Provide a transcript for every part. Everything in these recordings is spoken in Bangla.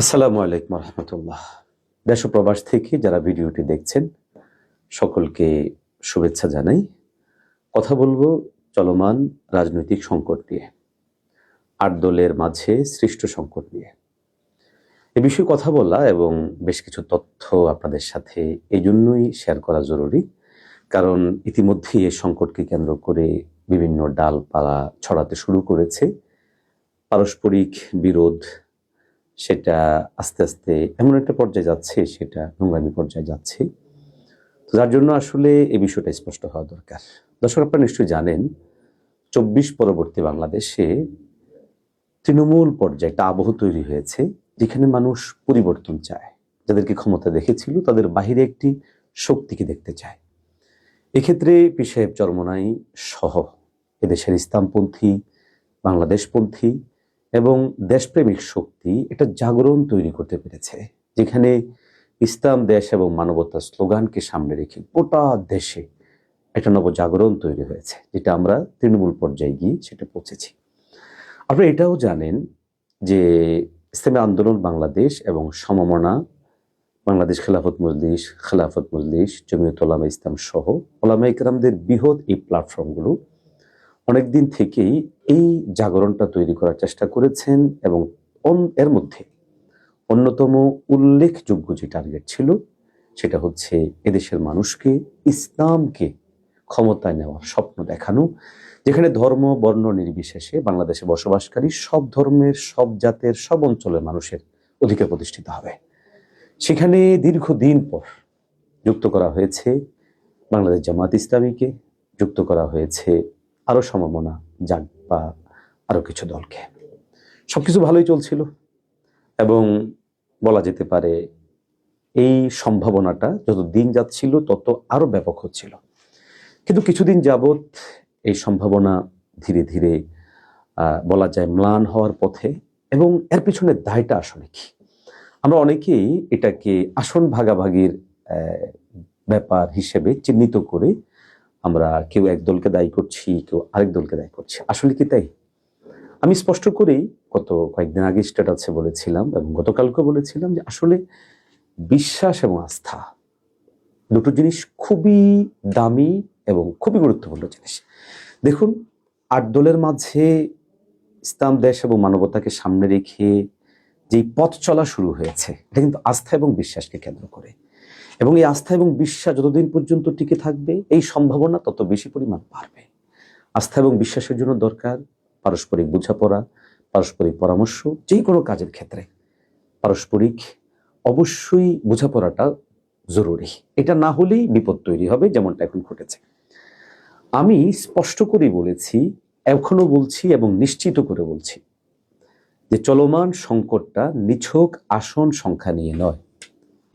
আসসালামু আলাইকুম রহমতুল্লাহ। দেশ প্রবাস থেকে যারা ভিডিওটি দেখছেন, সকলকে শুভেচ্ছা জানাই। কথা বলব চলমান রাজনৈতিক সংকট নিয়ে, আট দলের মাঝে সৃষ্ট সংকট নিয়ে। এ বিষয়ে কথা বলা এবং বেশ কিছু তথ্য আপনাদের সাথে এই জন্যই শেয়ার করা জরুরি। কারণ ইতিমধ্যেই এই সংকটকে কেন্দ্র করে বিভিন্ন ডালপালা ছড়াতে শুরু করেছে। পারস্পরিক বিরোধ সেটা আস্তে আস্তে এমন একটা পর্যায়ে যাচ্ছে, সেটা নোংরামি পর্যায়ে যাচ্ছে। তো যার জন্য আসলে এই বিষয়টা স্পষ্ট হওয়া দরকার। দর্শক, আপনারা নিশ্চয়ই জানেন, চব্বিশ পরবর্তী বাংলাদেশে তৃণমূল পর্যায়ে একটা আবহ তৈরি হয়েছে, যেখানে মানুষ পরিবর্তন চায়। যাদেরকে ক্ষমতা দেখেছিল, তাদের বাহিরে একটি শক্তিকে দেখতে চায়। এক্ষেত্রে পি সাহেব চরমনাই সহ এদেশের ইসলামপন্থী, বাংলাদেশপন্থী এবং দেশপ্রেমিক শক্তি একটা জাগরণ তৈরি করতে পেরেছে, যেখানে ইসলাম, দেশ এবং মানবতার স্লোগানকে সামনে রেখে গোটা দেশে একটা নব জাগরণ তৈরি হয়েছে, যেটা আমরা তৃণমূল পর্যায়ে গিয়ে সেটা পৌঁছেছি। আপনারা এটাও জানেন যে ইসলামী আন্দোলন বাংলাদেশ এবং সমমনা, বাংলাদেশ খেলাফত মজলিস খেলাফত মজলিস জমিয়ত ওলামা ইসলাম সহ ওলামা ইকরামদের বৃহৎ এই প্ল্যাটফর্মগুলো অনেকদিন থেকেই এই জাগরণটা তৈরি করার চেষ্টা করেছেন এবং এর মধ্যে অন্যতম উল্লেখযোগ্য যে টার্গেট ছিল, সেটা হচ্ছে এদেশের মানুষকে ইসলামকে ক্ষমতায় নেওয়ার স্বপ্ন দেখানো, যেখানে ধর্ম, বর্ণ নির্বিশেষে বাংলাদেশে বসবাসকারী সব ধর্মের, সব জাতের, সব অঞ্চলের মানুষের অধিকার প্রতিষ্ঠিত হবে। সেখানে দীর্ঘদিন পর যুক্ত করা হয়েছে বাংলাদেশ জামাত ইসলামীকে, যুক্ত করা হয়েছে আরও সম্ভাবনা যাক বা আরও কিছু দলকে। সবকিছু ভালোই চলছিল এবং বলা যেতে পারে এই সম্ভাবনাটা যত দিন যাচ্ছিল, তত আরও ব্যাপক হচ্ছিল। কিন্তু কিছুদিন যাবৎ এই সম্ভাবনা ধীরে ধীরে বলা যায় ম্লান হওয়ার পথে এবং এর পিছনে দায়টা আসলে কি? আমরা অনেকেই এটাকে আসন ভাগাভাগির ব্যাপার হিসেবে চিহ্নিত করে আমরা কেউ এক দলকে দায়ী করছি, কেউ আরেক দলকে দায়ী করছি। আসলে কি তাই? আমি স্পষ্ট করেই গত কয়েকদিন আগে স্ট্যাটাসে বলেছিলাম এবং গতকালকে বলেছিলাম যে আসলে বিশ্বাস এবং আস্থা দুটো জিনিস খুবই দামি এবং খুবই গুরুত্বপূর্ণ জিনিস। দেখুন, আট দলের মাঝে ইসলাম, দেশ এবং মানবতাকে সামনে রেখে যেই পথ চলা শুরু হয়েছে, এটা কিন্তু আস্থা এবং বিশ্বাসকে কেন্দ্র করে। এবং এই আস্থা এবং বিশ্বাস যতদিন পর্যন্ত টিকে থাকবে, এই সম্ভাবনা তত বেশি পরিমাণ বাড়বে। আস্থা এবং বিশ্বাসের জন্য দরকার পারস্পরিক বোঝাপড়া, পারস্পরিক পরামর্শ যে কোনো কাজের ক্ষেত্রে। পারস্পরিক অবশ্যই বোঝাপড়াটা জরুরি। এটা না হলেই বিপদ তৈরি হবে, যেমনটা এখন ঘটেছে। আমি স্পষ্ট করে বলেছি, এখনও বলছি এবং নিশ্চিত করে বলছি যে চলমান সংকটটা নিছক আসন সংখ্যা নিয়ে নয়।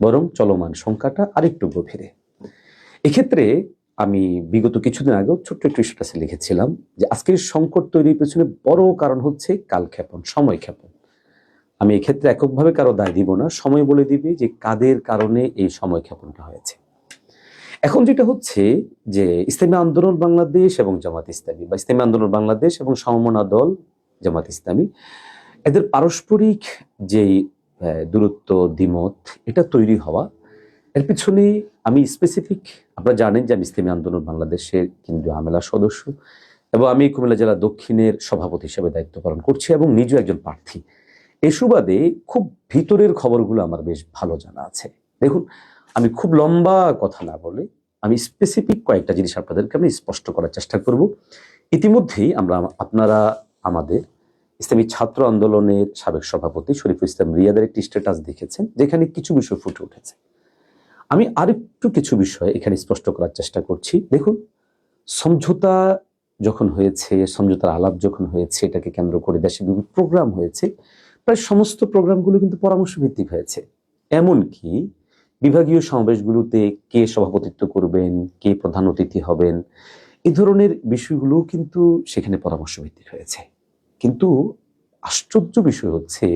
বরং চলমান সংখ্যাটা আরেকটু গভীরে। এক্ষেত্রে আমি বিগত কিছুদিন আগেও ছোট্ট একটু স্ট্যাটাসে লিখেছিলাম যে আজকের সংকট তৈরির পেছনে বড় কারণ হচ্ছে কালক্ষেপণ সময় ক্ষেপণ। আমি এক্ষেত্রে এককভাবে কারও দায় দিব না, সময় বলে দিবে যে কাদের কারণে এই সময় ক্ষেপণটা হয়েছে। এখন যেটা হচ্ছে যে ইসলামী আন্দোলন বাংলাদেশ এবং জামাত ইসলামী বা ইসলামী আন্দোলন বাংলাদেশ এবং সমমনা দল, জামাত ইসলামী, এদের পারস্পরিক যেই দূরত্ব, দ্বিমত, এটা তৈরি হওয়া। এর পিছনে আমি স্পেসিফিক আপনারা জানেন যে আমি ইসলামী আন্দোলন বাংলাদেশের কেন্দ্রীয় আমেলা সদস্য এবং আমি কুমিল্লা জেলা দক্ষিণের সভাপতি হিসেবে দায়িত্ব পালন করছি এবং নিজেও একজন প্রার্থী। এ সুবাদে খুব ভিতরের খবরগুলো আমার বেশ ভালো জানা আছে। দেখুন, আমি খুব লম্বা কথা না বলে আমি স্পেসিফিক কয়েকটা জিনিস আপনাদেরকে আমি স্পষ্ট করার চেষ্টা করব। ইতিমধ্যেই আমরা, আপনারা আমাদের ইসলামী ছাত্র আন্দোলনের সাবেক সভাপতি শরীফুল ইসলাম রিয়াদের একটি স্ট্যাটাস দেখেছেন, যেখানে কিছু বিষয় ফুটে উঠেছে। আমি আরেকটু কিছু বিষয় এখানে স্পষ্ট করার চেষ্টা করছি। দেখুন, সমঝোতা যখন হয়েছে, সমঝোতার আলাপ যখন হয়েছে, এটাকে কেন্দ্র করে দেশে বিভিন্ন প্রোগ্রাম হয়েছে, প্রায় সমস্ত প্রোগ্রামগুলো কিন্তু পরামর্শ ভিত্তিক হয়েছে। এমনকি বিভাগীয় সমাবেশগুলোতে কে সভাপতিত্ব করবেন, কে প্রধান অতিথি হবেন, এ ধরনের বিষয়গুলো কিন্তু সেখানে পরামর্শ ভিত্তিক হয়েছে। কিন্তু আশ্চর্য বিষয় হচ্ছে,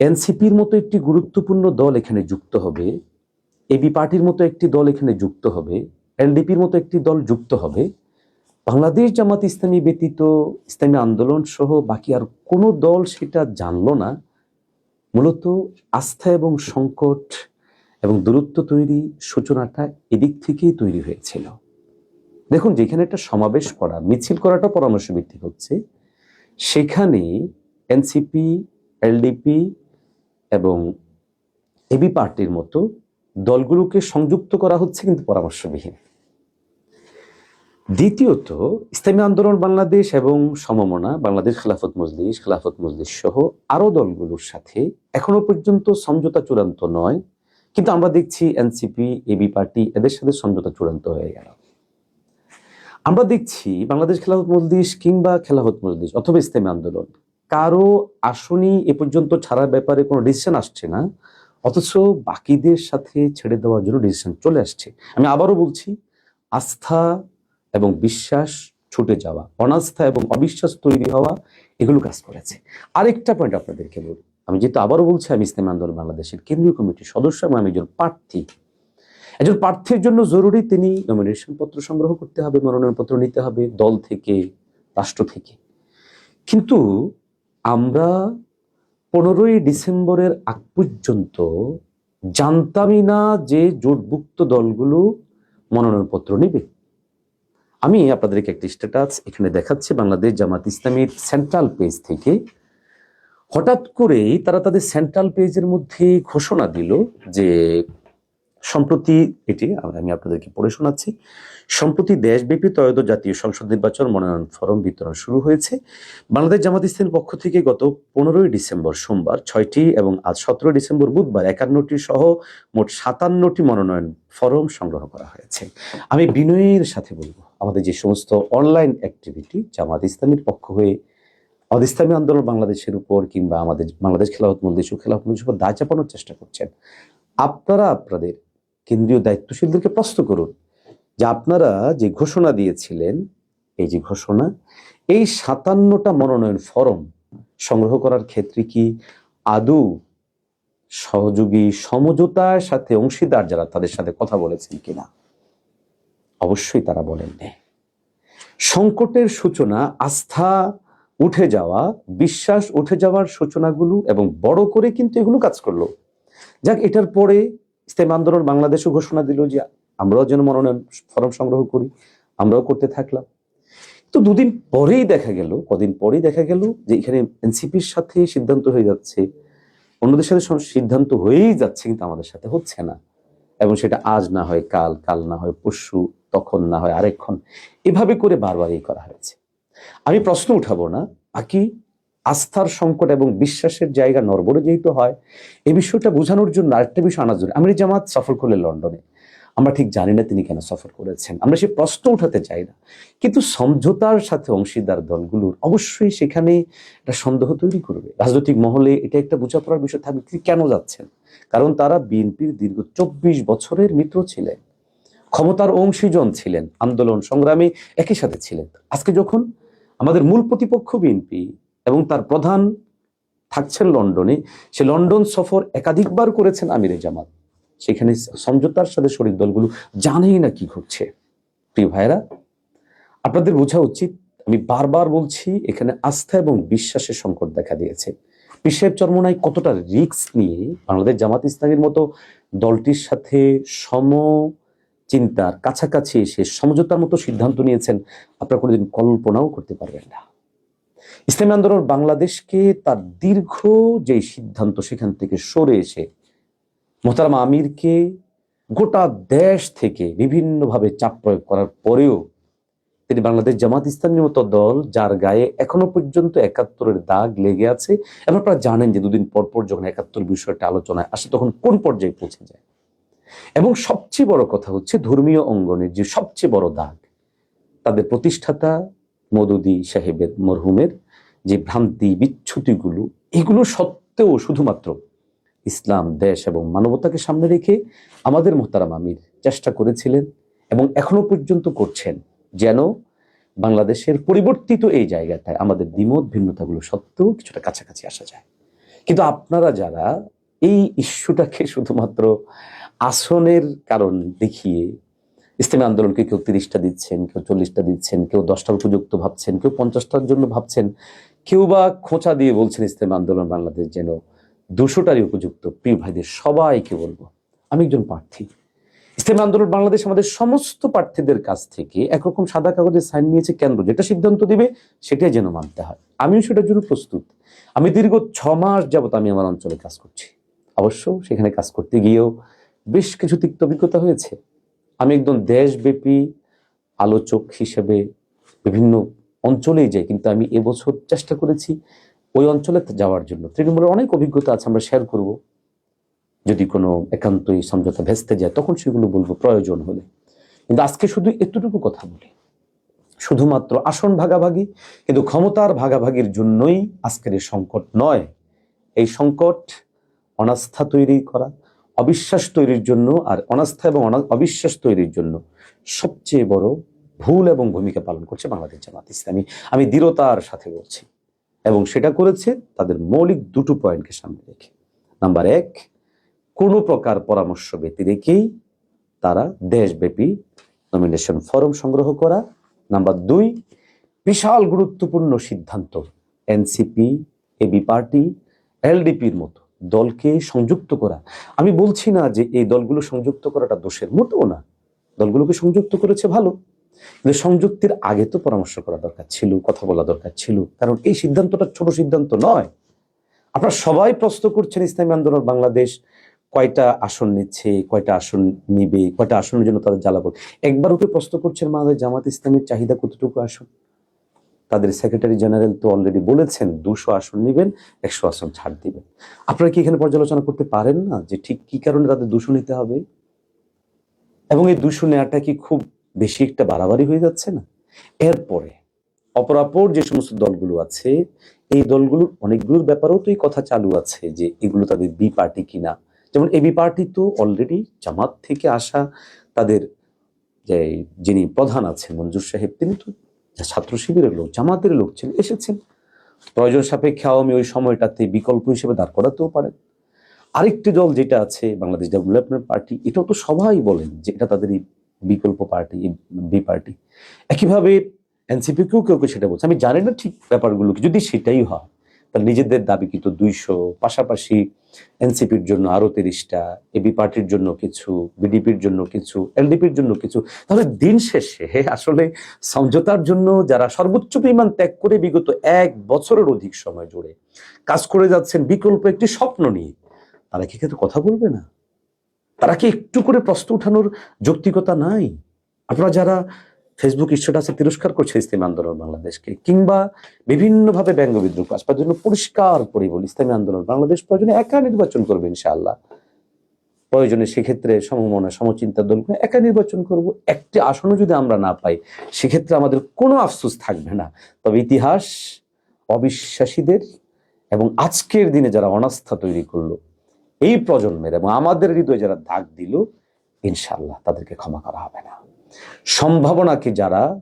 এনসিপির মতো একটি গুরুত্বপূর্ণ দল এখানে যুক্ত হবে এবি পার্টির মতো একটি দল এখানে যুক্ত হবে এলডিপির মতো একটি দল যুক্ত হবে, বাংলাদেশ জামাত ইসলামী ব্যতীত ইসলামী আন্দোলন সহ বাকি আর কোনো দল সেটা জানল না। মূলত আস্থা এবং সংকট এবং দূরত্ব তৈরি সূচনাটা এদিক থেকেই তৈরি হয়েছিল। দেখুন, যেখানে একটা সমাবেশ করা, মিছিল করাটা পরামর্শ ভিত্তিক হচ্ছে, সেখানে এনসিপি, এলডিপি এবং এবি পার্টির মতো দলগুলোকে সংযুক্ত করা হচ্ছে কিন্তু পরামর্শবিহীন। দ্বিতীয়ত, ইসলামী আন্দোলন বাংলাদেশ এবং সমমনা, বাংলাদেশ খেলাফত মজলিস খেলাফত মজলিস সহ আরও দলগুলোর সাথে এখনও পর্যন্ত সমঝোতা চূড়ান্ত নয়, কিন্তু আমরা দেখছি এনসিপি, এবি পার্টি এদের সাথে সমঝোতা চূড়ান্ত হয়ে গেল। আমরা দেখছি বাংলাদেশ খেলাফত মজলিস কিংবা খেলাফত মজলিস অথবা ইসলামী আন্দোলন। কারও আসনই এ পর্যন্ত ছাড়ার ব্যাপারে কোনো ডিসিশন আসছে না, অথচ বাকিদের সাথে ছেড়ে দেওয়ার জন্য ডিসিশন চলে আসছে। আমি আবারও বলছি, আস্থা এবং বিশ্বাস ছুটে যাওয়া, অনাস্থা এবং অবিশ্বাস তৈরি হওয়া, এগুলো কাজ করেছে। আরেকটা পয়েন্ট আপনাদেরকে বলি। আমি যেহেতু আবারও বলছি, আমি ইসলামী আন্দোলন বাংলাদেশের কেন্দ্রীয় কমিটির সদস্য এবং আমি একজন প্রার্থী। একজন প্রার্থীর জন্য জরুরি তিনি নমিনেশন পত্র সংগ্রহ করতে হবে মনোনয়ন পত্র নিতে হবে দল থেকে, রাষ্ট্র থেকে। কিন্তু আমরা পনেরোই ডিসেম্বরের আগ পর্যন্ত জানতামই না যে জোটভুক্ত দলগুলো মনোনয়নপত্র নেবে। আমি আপনাদেরকে একটি স্ট্যাটাস এখানে দেখাচ্ছি, বাংলাদেশ জামাত ইসলামীর সেন্ট্রাল পেজ থেকে। হঠাৎ করেই তারা তাদের সেন্ট্রাল পেজের মধ্যে ঘোষণা দিল যে সম্প্রতি এটি আমি আপনাদেরকে পড়ে শোনাচ্ছি। সম্প্রতি দেশব্যাপী ত্রয়োদশ জাতীয় সংসদ নির্বাচন মনোনয়ন ফরম বিতরণ শুরু হয়েছে। বাংলাদেশ জামাত ইসলামের পক্ষ থেকে গত পনেরোই ডিসেম্বর সোমবার ছয়টি এবং আজ সতেরোই ডিসেম্বর বুধবার একান্নটি সহ মোট সাতান্নটি মনোনয়ন ফরম সংগ্রহ করা হয়েছে। আমি বিনয়ের সাথে বলব, আমাদের যে সমস্ত অনলাইন অ্যাক্টিভিটি জামাত ইসলামের পক্ষ হয়ে ইসলামী আন্দোলন বাংলাদেশের উপর কিংবা আমাদের বাংলাদেশ খেলাফত মন্দির খেলাফত মন্দির দায় চাপানোর চেষ্টা করছেন। আপনারা আপনাদের কেন্দ্রীয় দায়িত্বশীলদেরকে প্রশ্ন করুন যে আপনারা যে ঘোষণা দিয়েছিলেন, এই যে ঘোষণা, এই সাতান্নটা মনোনয়ন ফরম সংগ্রহ করার ক্ষেত্রে কি আদৌ সহযোগী সমঝোতার সাথে অংশীদার যারা তাদের সাথে কথা বলেছেন কিনা? অবশ্যই তারা বলেননি সংকটের সূচনা, আস্থা উঠে যাওয়া, বিশ্বাস উঠে যাওয়ার সূচনাগুলো এবং বড় করে কিন্তু এগুলো কাজ করল। যাক, এটার পরে ইসলাম আন্দোলন বাংলাদেশও ঘোষণা দিল যে আমরাও যেন মনোনয়ন ফরম সংগ্রহ করি, আমরাও করতে থাকলাম। তো দুদিন পরেই দেখা গেল, কদিন পরেই দেখা গেল যে এখানে এনসিপির সাথে সিদ্ধান্ত হয়ে যাচ্ছে। অন্যদের সাথে সিদ্ধান্ত হয়েই যাচ্ছে কিন্তু আমাদের সাথে হচ্ছে না। এবং সেটা আজ না হয় কাল কাল না হয় পরশু, তখন না হয় আরেকক্ষণ এভাবে করে বারবারই করা হয়েছে। আমি প্রশ্ন উঠাবো না বাকি আস্থার সংকট এবং বিশ্বাসের জায়গা নরবরে যেহেতু হয়, এই বিষয়টা বোঝানোর জন্য আরেকটা বিষয় আনার জন্য। আমির জামাত সফর করলেন লন্ডনে। আমরা ঠিক জানি না তিনি কেন সফর করেছেন। আমরা সে প্রশ্ন উঠাতে চাই না। কিন্তু সমঝোতার সাথে অংশীদার দলগুলোর অবশ্যই সেখানে একটা সন্দেহ তৈরি করবে। রাজনৈতিক মহলে এটা একটা বোঝাপড়ার বিষয়। থাকবে তিনি কেন যাচ্ছেন? কারণ তারা বিএনপির দীর্ঘ চব্বিশ বছরের মিত্র ছিলেন। ক্ষমতার অংশীজন ছিলেন। আন্দোলন সংগ্রামে একই সাথে ছিলেন। আজকে যখন আমাদের মূল প্রতিপক্ষ বিএনপি এবং তার প্রধান থাকছেন লন্ডনে। সে লন্ডন সফর একাধিকবার করেছেন আমিরে জামাত। সেখানে সমঝোতার সাথে শরীর দলগুলো জানেই না কি ঘটছে। প্রিয় ভাইরা আপনাদের বোঝা উচিত, আমি বারবার বলছি, এখানে আস্থা এবং বিশ্বাসের সংকট দেখা দিয়েছে। বিশ্বের চরমনায় কতটা রিস্ক নিয়ে বাংলাদেশ জামাত ইসলামের মতো দলটির সাথে সম চিন্তার কাছাকাছি এসে সমঝোতার মতো সিদ্ধান্ত নিয়েছেন, আপনারা কোনোদিন কল্পনাও করতে পারবেন না। ইসলামী আন্দোলন বাংলাদেশকে তার দীর্ঘ যে সিদ্ধান্ত সেখান থেকে সরে এসে মোহতারাম আমিরকে গোটা দেশ থেকে বিভিন্নভাবে চাপ প্রয়োগ করার পরেও তিনি বাংলাদেশ জামাত ইসলামের মতো দল, যার গায়ে এখনও পর্যন্ত একাত্তরের দাগ লেগে আছে এবং আপনারা জানেন যে দুদিন পর পর যখন একাত্তর বিষয়টা আলোচনায় আসে তখন কোন পর্যায়ে পৌঁছে যায়। এবং সবচেয়ে বড় কথা হচ্ছে ধর্মীয় অঙ্গনের যে সবচেয়ে বড় দাগ, তাদের প্রতিষ্ঠাতা মদুদি সাহেবের, মরহুমের যে ভ্রান্তি, বিচ্ছুতিগুলো, এগুলো সত্ত্বেও শুধুমাত্র ইসলাম, দেশ এবং মানবতাকে সামনে রেখে আমাদের মোহতারাম আমির চেষ্টা করেছিলেন এবং এখনও পর্যন্ত করছেন, যেন বাংলাদেশের পরিবর্তিত এই জায়গাটায় আমাদের দ্বিমত, ভিন্নতাগুলো সত্ত্বেও কিছুটা কাছাকাছি আসা যায়। কিন্তু আপনারা যারা এই ইস্যুটাকে শুধুমাত্র আসনের কারণ দেখিয়ে ইসলামী আন্দোলনকে কেউ তিরিশটা দিচ্ছেন, কেউ চল্লিশটা দিচ্ছেন, কেউ দশটার উপযুক্ত ভাবছেন, কেউ পঞ্চাশটার জন্য ভাবছেন। কেউ বা খোঁচা দিয়ে বলছেন ইসলামী আন্দোলন বাংলাদেশ যেন দুশোটারই উপযুক্ত। প্রিয় ভাইদের, সবাইকে বলব, আমি একজন প্রার্থী। ইসলামী আন্দোলন বাংলাদেশ আমাদের সমস্ত প্রার্থীদের কাছ থেকে একরকম সাদা কাগজে সাইন নিয়েছে কেন্দ্র যেটা সিদ্ধান্ত দিবে সেটাই যেন মানতে হয়। আমিও সেটার জন্য প্রস্তুত। আমি দীর্ঘ ছ মাস যাবত আমি আমার অঞ্চলে কাজ করছি। অবশ্য সেখানে কাজ করতে গিয়েও বেশ কিছু তিক্ত অভিজ্ঞতা হয়েছে। আমি একদম দেশব্যাপী আলোচক হিসেবে বিভিন্ন অঞ্চলেই যাই, কিন্তু আমি এবছর চেষ্টা করেছি ওই অঞ্চলে যাওয়ার জন্য। তৃণমূলের অনেক অভিজ্ঞতা আছে, আমরা শেয়ার করব। যদি কোনো একান্তই সমঝোতা ভেস্তে যায়, তখন সেগুলো বলব, প্রয়োজন হলে। কিন্তু আজকে শুধু এতটুকু কথা বলি। শুধুমাত্র আসন ভাগাভাগি, কিন্তু ক্ষমতার ভাগাভাগির জন্যই আজকের এই সংকট নয়। এই সংকট অনাস্থা তৈরি করা অবিশ্বাস তৈরির জন্য আর অনাস্থা এবং অবিশ্বাস তৈরির জন্য সবচেয়ে বড় ভুল এবং ভূমিকা পালন করছে বাংলাদেশ জামাত ইসলামী। আমি দৃঢ়তার সাথে বলছি, এবং সেটা করেছে তাদের মৌলিক দুটো পয়েন্টকে সামনে রেখে। নাম্বার এক, কোনো প্রকার পরামর্শ ব্যতি রেখেই তারা দেশব্যাপী নমিনেশন ফর্ম সংগ্রহ করা। নাম্বার দুই, বিশাল গুরুত্বপূর্ণ সিদ্ধান্ত এনসিপি এবি পার্টি এলডিপির মতো। দলকে সংযুক্ত করা। আমি বলছি না যে এই দলগুলো সংযুক্ত করাটা দোষের, মোটেও না। দলগুলোকে সংযুক্ত করেছে ভালো। কিন্তু সংযুক্তির আগে তো পরামর্শ করা দরকার ছিল, কথা বলা দরকার ছিল। কারণ এই সিদ্ধান্তটা ছোট সিদ্ধান্ত নয়। আপনারা সবাই প্রশ্ন করছেন, ইসলামী আন্দোলন বাংলাদেশ কয়টা আসন নিচ্ছে, কয়টা আসন নিবে, কয়টা আসনের জন্য তাদের জ্বালাবো। একবার ওকে প্রশ্ন করছেন বাংলাদেশ জামাত ইসলামের চাহিদা কতটুকু আসন তাদের সেক্রেটারি জেনারেল তো অলরেডি বলেছেন, দুশো আসন নেবেন, একশো আসন ছাড় দিবেন। আপনারা কি এখানে পর্যালোচনা করতে পারেন না যে ঠিক কি কারণে তাদের দুশো নিতে হবে? এবং এই দুশো নেওয়াটা কি খুব বেশি একটা বাড়াবাড়ি হয়ে যাচ্ছে না? এরপরে, অপরাপর যে সমস্ত দলগুলো আছে, এই দলগুলোর অনেকগুলোর ব্যাপারেও তো এই কথা চালু আছে যে এগুলো তাদের বি পার্টি কিনা। যেমন এবি পার্টি তো অলরেডি জামাত থেকে আসা তাদের যে, যিনি প্রধান আছেন মঞ্জুর সাহেব, তিনি তো ছাত্র শিবিরের লোক, জামাতের লোক ছিল, এসেছেন। প্রয়োজন সাপেক্ষে আওয়ামী ওই সময়টাতে বিকল্প হিসেবে দাঁড় করাতেও পারেন। আরেকটি দল যেটা আছে, বাংলাদেশ ডেভেলপমেন্ট পার্টি, এটাও তো সবাই বলেন যে এটা তাদের বিকল্প পার্টি বি পার্টি। একইভাবে এনসিপি কেউ কেউ সেটা বলছে। আমি জানি না ঠিক ব্যাপারগুলোকে যদি সেটাই হয়। তাহলে নিজেদের দাবি কিন্তু দুইশো, পাশাপাশি এনসিপির জন্য আরও তিরিশটা, এবি পার্টির জন্য কিছু, বিডিপির জন্য কিছু, এলডিপির জন্য কিছু। তাহলে দিন শেষে আসলে সমঝোতার জন্য যারা সর্বোচ্চ পরিমাণ ত্যাগ করে বিগত এক বছরের অধিক সময় জুড়ে কাজ করে যাচ্ছেন বিকল্প একটি স্বপ্ন নিয়ে, তারা কি কিন্তু কথা বলবে না? তারা কি একটু করে প্রশ্ন উঠানোর যৌক্তিকতা নাই? আপনারা যারা ফেসবুক স্ট্যাটাসে তিরস্কার করছে ইসলামী আন্দোলন বাংলাদেশকে, কিংবা বিভিন্নভাবে ব্যঙ্গ বিদ্রুপ আসবার জন্য পরিষ্কার করে বলি ইসলামী আন্দোলন বাংলাদেশ প্রয়োজনে একা নির্বাচন করবে ইনশাআল্লাহ। প্রয়োজনে সেক্ষেত্রে সমমনা, সমচিন্তা দল একা নির্বাচন করব। একটি আসনও যদি আমরা না পাই, সেক্ষেত্রে আমাদের কোনো আফসোস থাকবে না। তবে ইতিহাস, অবিশ্বাসীদের এবং আজকের দিনে যারা অনাস্থা তৈরি করল, এই প্রজন্মের এবং আমাদের হৃদয়ে যারা দাগ দিল, ইনশাআল্লাহ তাদেরকে ক্ষমা করা হবে না। সম্ভাবনাকে যারা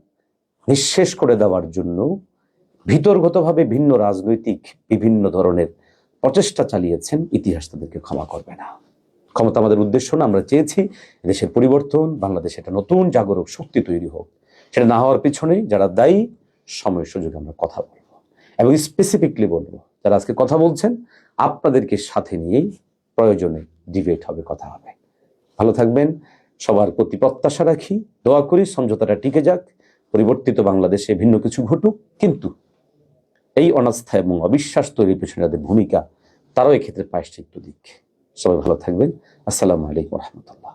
নিঃশেষ করে দেওয়ার জন্য ভিতরগতভাবে ভিন্ন রাজনৈতিক বিভিন্ন ধরনের প্রচেষ্টা চালিয়েছেন, ইতিহাস তাদেরকে ক্ষমা করবে না। ক্ষমতা আমাদের উদ্দেশ্য না, আমরা চেয়েছি দেশের পরিবর্তন, বাংলাদেশে একটা নতুন জাগরক শক্তি তৈরি হোক। সেটা না হওয়ার পিছনে যারা দায়ী সময় সুযোগে আমরা কথা বলব। এবং স্পেসিফিকলি বলব, যারা আজকে কথা বলছেন, আপনাদেরকে সাথে নিয়েই প্রয়োজনে ডিবেট হবে, কথা হবে। ভালো থাকবেন। সবার প্রতি প্রত্যাশা রাখি, দোয়া করি সমঝোতাটা টিকে যাক, পরিবর্তিত বাংলাদেশে ভিন্ন কিছু ঘটুক, কিন্তু এই অনাস্থা এবং অবিশ্বাস তৈরির পেছনে তাদের ভূমিকা, তারাও এক্ষেত্রে পায়শ্চিত্ত দিক। সবাই ভালো থাকবেন। আসসালামু আলাইকুম রহমতুল্লাহ।